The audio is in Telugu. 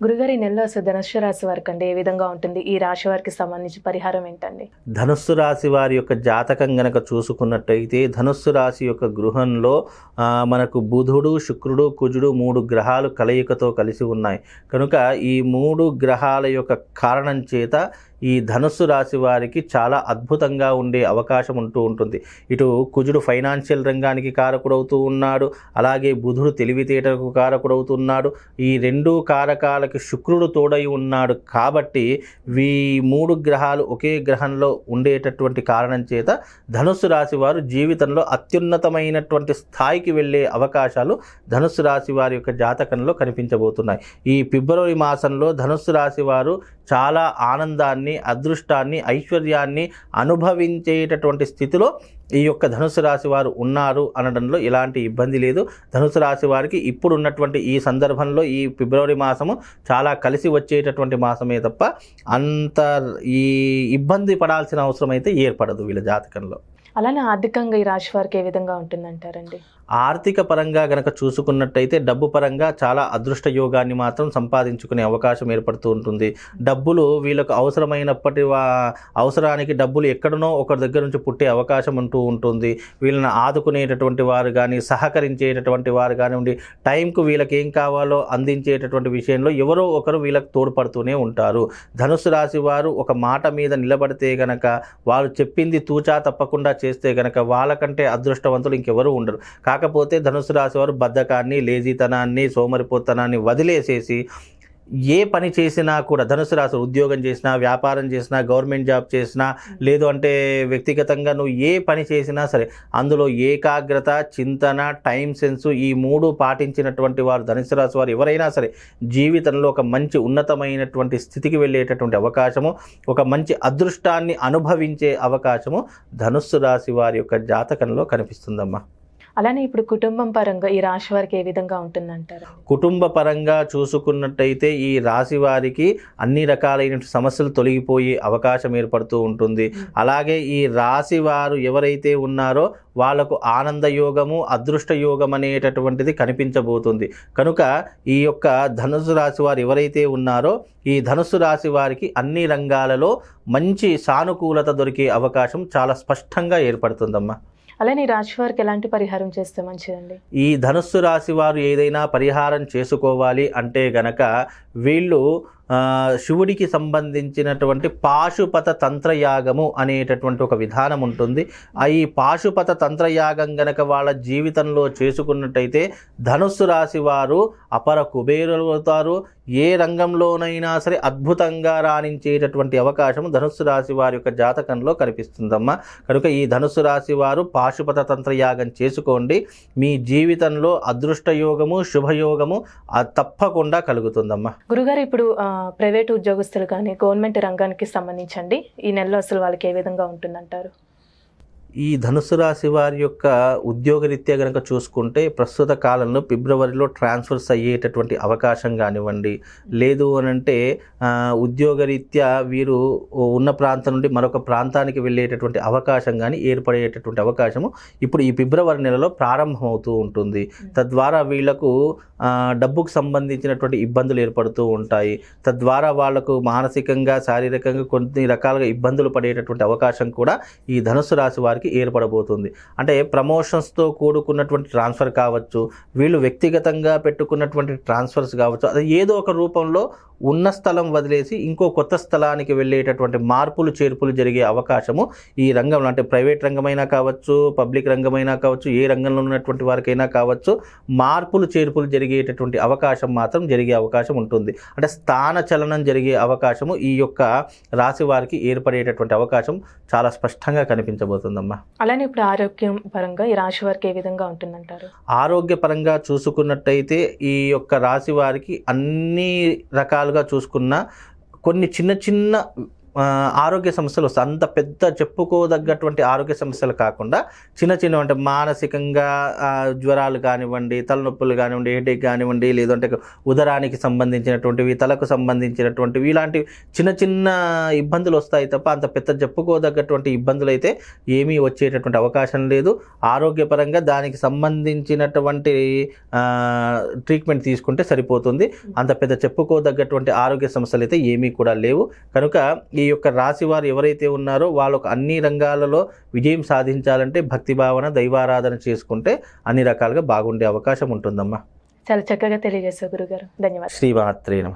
గురుగారి ఈ నెలలో అసలు ధనుసు రాశి వారికి అండి ఏ విధంగా ఉంటుంది? ఈ రాశి వారికి సంబంధించి పరిహారం ఏంటండి? ధనుస్సు రాశి వారి యొక్క జాతకం గనక చూసుకున్నట్టయితే ధనుస్సు రాశి యొక్క గృహంలో మనకు బుధుడు శుక్రుడు కుజుడు మూడు గ్రహాలు కలయికతో కలిసి ఉన్నాయి. కనుక ఈ మూడు గ్రహాల యొక్క కారణం చేత ఈ ధనుస్సు రాశి వారికి చాలా అద్భుతంగా ఉండే అవకాశం ఉంటూ ఉంటుంది. ఇటు కుజుడు ఫైనాన్షియల్ రంగానికి కారకుడవుతూ ఉన్నాడు. అలాగే బుధుడు తెలివితేటలకు కారకుడవుతున్నాడు. ఈ రెండు కారకాల వాళ్ళకి శుక్రుడు తోడై ఉన్నాడు కాబట్టి ఈ మూడు గ్రహాలు ఒకే గ్రహంలో ఉండేటటువంటి కారణం చేత ధనుస్సు రాశి వారు జీవితంలో అత్యున్నతమైనటువంటి స్థాయికి వెళ్ళే అవకాశాలు ధనుస్సు రాశి వారి యొక్క జాతకంలో కనిపించబోతున్నాయి. ఈ ఫిబ్రవరి మాసంలో ధనుస్సు రాశి వారు చాలా ఆనందాన్ని అదృష్టాన్ని ఐశ్వర్యాన్ని అనుభవించేటటువంటి స్థితిలో ఈ యొక్క ధనుసు రాశి వారు ఉన్నారు అనడంలో ఎలాంటి ఇబ్బంది లేదు. ధనుసు రాశి వారికి ఇప్పుడు ఉన్నటువంటి ఈ సందర్భంలో ఈ ఫిబ్రవరి మాసము చాలా కలిసి వచ్చేటటువంటి మాసమే తప్ప అంత ఈ ఇబ్బంది పడాల్సిన అవసరం అయితే ఏర్పడదు వీళ్ళ జాతకంలో. అలానే ఆర్థికంగా ఈ రాశి వారికి ఏ విధంగా ఉంటుందంటారండి? ఆర్థిక పరంగా గనక చూసుకున్నట్టయితే డబ్బు పరంగా చాలా అదృష్ట యోగాన్ని మాత్రం సంపాదించుకునే అవకాశం ఏర్పడుతూ ఉంటుంది. డబ్బులు వీళ్ళకు అవసరమైనప్పటి వా అవసరానికి డబ్బులు ఎక్కడనో ఒకరి దగ్గర నుంచి పుట్టే అవకాశం ఉంటూ ఉంటుంది. వీళ్ళని ఆదుకునేటటువంటి వారు కానీ సహకరించేటటువంటి వారు కానివ్వండి టైంకు వీళ్ళకి ఏం కావాలో అందించేటటువంటి విషయంలో ఎవరో ఒకరు వీళ్ళకి తోడ్పడుతూనే ఉంటారు. ధనుసు రాశి వారు ఒక మాట మీద నిలబడితే గనక వారు చెప్పింది తూచా తప్పకుండా చేస్తే గనక వాళ్ళకంటే అదృష్టవంతులు ఇంకెవరూ ఉండరు. కాకపోతే ధనుసు రాశి వారు బద్ధకాన్ని లేజీతనాన్ని సోమరిపోతనాన్ని వదిలేసేసి ఏ పని చేసినా కూడా ధనుసు రాశి ఉద్యోగం చేసినా వ్యాపారం చేసినా గవర్నమెంట్ జాబ్ చేసినా లేదు అంటే వ్యక్తిగతంగా నువ్వు ఏ పని చేసినా సరే అందులో ఏకాగ్రత చింతన టైం సెన్స్ ఈ మూడు పాటించినటువంటి వారు ధనుసు రాశి వారు ఎవరైనా సరే జీవితంలో ఒక మంచి ఉన్నతమైనటువంటి స్థితికి వెళ్ళేటటువంటి అవకాశము ఒక మంచి అదృష్టాన్ని అనుభవించే అవకాశము ధనుస్సు రాశి వారి యొక్క జాతకంలో కనిపిస్తుందమ్మా. అలానే ఇప్పుడు కుటుంబం పరంగా ఈ రాశి వారికి ఏ విధంగా ఉంటుందంటారు? కుటుంబ పరంగా చూసుకున్నట్టయితే ఈ రాశి వారికి అన్ని రకాలైన సమస్యలు తొలగిపోయే అవకాశం ఏర్పడుతూ ఉంటుంది. అలాగే ఈ రాశి వారు ఎవరైతే ఉన్నారో వాళ్ళకు ఆనంద యోగము అదృష్ట యోగం అనేటటువంటిది కనిపించబోతుంది. కనుక ఈ యొక్క ధనుసు రాశి వారు ఎవరైతే ఉన్నారో ఈ ధనుసు రాశి వారికి అన్ని రంగాలలో మంచి సానుకూలత దొరికే అవకాశం చాలా స్పష్టంగా ఏర్పడుతుందమ్మా. అలానే ఈ రాశి వారికి ఎలాంటి పరిహారం చేస్తే మంచిదండి? ఈ ధనుస్సు రాశి వారు ఏదైనా పరిహారం చేసుకోవాలి అంటే గనక వీళ్ళు శివుడికి సంబంధించినటువంటి పాశుపత తంత్రయాగము అనేటటువంటి ఒక విధానం ఉంటుంది. ఆ ఈ పాశుపత తంత్రయాగం గనక వాళ్ళ జీవితంలో చేసుకున్నట్టయితే ధనుస్సు రాశి వారు అపర కుబేరులు అవుతారు ఏ రంగంలోనైనా సరే అద్భుతంగా రాణించేటటువంటి అవకాశం ధనుస్సు రాశి వారి యొక్క జాతకంలో కనిపిస్తుందమ్మా. కనుక ఈ ధనుస్సు రాశి వారు పాశుపత తంత్రయాగం చేసుకోండి. మీ జీవితంలో అదృష్ట యోగము శుభయోగము తప్పకుండా కలుగుతుందమ్మా. గురుగారు ఇప్పుడు ప్రైవేట్ ఉద్యోగస్తులు కానీ గవర్నమెంట్ రంగానికి సంబంధించండి. ఈ నెలలో అసలు వాళ్ళకి ఏ విధంగా ఉంటుందంటారు? ఈ ధనుసు రాశి వారి యొక్క ఉద్యోగరీత్యా కనుక చూసుకుంటే ప్రస్తుత కాలంలో ఫిబ్రవరిలో ట్రాన్స్ఫర్స్ అయ్యేటటువంటి అవకాశం కానివ్వండి లేదు అని అంటే ఆ, ఉద్యోగరీత్యా వీరు ఉన్న ప్రాంతం నుండి మరొక ప్రాంతానికి వెళ్ళేటటువంటి అవకాశం కానీ ఏర్పడేటటువంటి అవకాశము ఇప్పుడు ఈ ఫిబ్రవరి నెలలో ప్రారంభమవుతూ ఉంటుంది. తద్వారా వీళ్ళకు డబ్బుకు సంబంధించినటువంటి ఇబ్బందులు ఏర్పడుతూ ఉంటాయి. తద్వారా వాళ్ళకు మానసికంగా శారీరకంగా కొన్ని రకాలుగా ఇబ్బందులు పడేటటువంటి అవకాశం కూడా ఈ ధనుసు రాశి వారికి ఏర్పడబోతుంది. అంటే ప్రమోషన్స్తో కూడుకున్నటువంటి ట్రాన్స్ఫర్ కావచ్చు వీళ్ళు వ్యక్తిగతంగా పెట్టుకున్నటువంటి ట్రాన్స్ఫర్స్ కావచ్చు అది ఏదో ఒక రూపంలో ఉన్న స్థలం వదిలేసి ఇంకో కొత్త స్థలానికి వెళ్ళేటటువంటి మార్పులు చేర్పులు జరిగే అవకాశము ఈ రంగంలో. అంటే ప్రైవేట్ రంగమైనా కావచ్చు పబ్లిక్ రంగమైనా కావచ్చు ఏ రంగంలో ఉన్నటువంటి వారికైనా కావచ్చు మార్పులు చేర్పులు జరిగేటటువంటి అవకాశం మాత్రం జరిగే అవకాశం ఉంటుంది. అంటే స్థాన చలనం జరిగే అవకాశము ఈ యొక్క రాశి వారికి ఏర్పడేటటువంటి అవకాశం చాలా స్పష్టంగా కనిపించబోతుందమ్మా. అలానే ఇప్పుడు ఆరోగ్యం పరంగా ఈ రాశి వారికి ఏ విధంగా ఉంటుందంటారు? ఆరోగ్యపరంగా చూసుకున్నట్టయితే ఈ యొక్క రాశి వారికి అన్ని రకాలుగా చూసుకున్న కొన్ని చిన్న చిన్న ఆరోగ్య సమస్యలు వస్తాయి. అంత పెద్ద చెప్పుకోదగ్గటువంటి ఆరోగ్య సమస్యలు కాకుండా చిన్న చిన్న అంటే మానసికంగా జ్వరాలు కానివ్వండి తలనొప్పులు కానివ్వండి హెడేక్ కానివ్వండి లేదంటే ఉదరానికి సంబంధించినటువంటివి తలకు సంబంధించినటువంటివి ఇలాంటి చిన్న చిన్న ఇబ్బందులు వస్తాయి తప్ప అంత పెద్ద చెప్పుకోదగ్గటువంటి ఇబ్బందులు అయితే ఏమీ వచ్చేటటువంటి అవకాశం లేదు. ఆరోగ్యపరంగా దానికి సంబంధించినటువంటి ట్రీట్మెంట్ తీసుకుంటే సరిపోతుంది. అంత పెద్ద చెప్పుకోదగ్గటువంటి ఆరోగ్య సమస్యలు అయితే ఏమీ కూడా లేవు. కనుక ఈ యొక్క రాశి వారు ఎవరైతే ఉన్నారో వాళ్ళకు అన్ని రంగాలలో విజయం సాధించాలంటే భక్తి భావన దైవారాధన చేసుకుంటే అన్ని రకాలుగా బాగుండే అవకాశం ఉంటుందమ్మా. చాలా చక్కగా తెలియజేశారు గురుగారు. ధన్యవాదాలు. శ్రీమాత్రే నమ.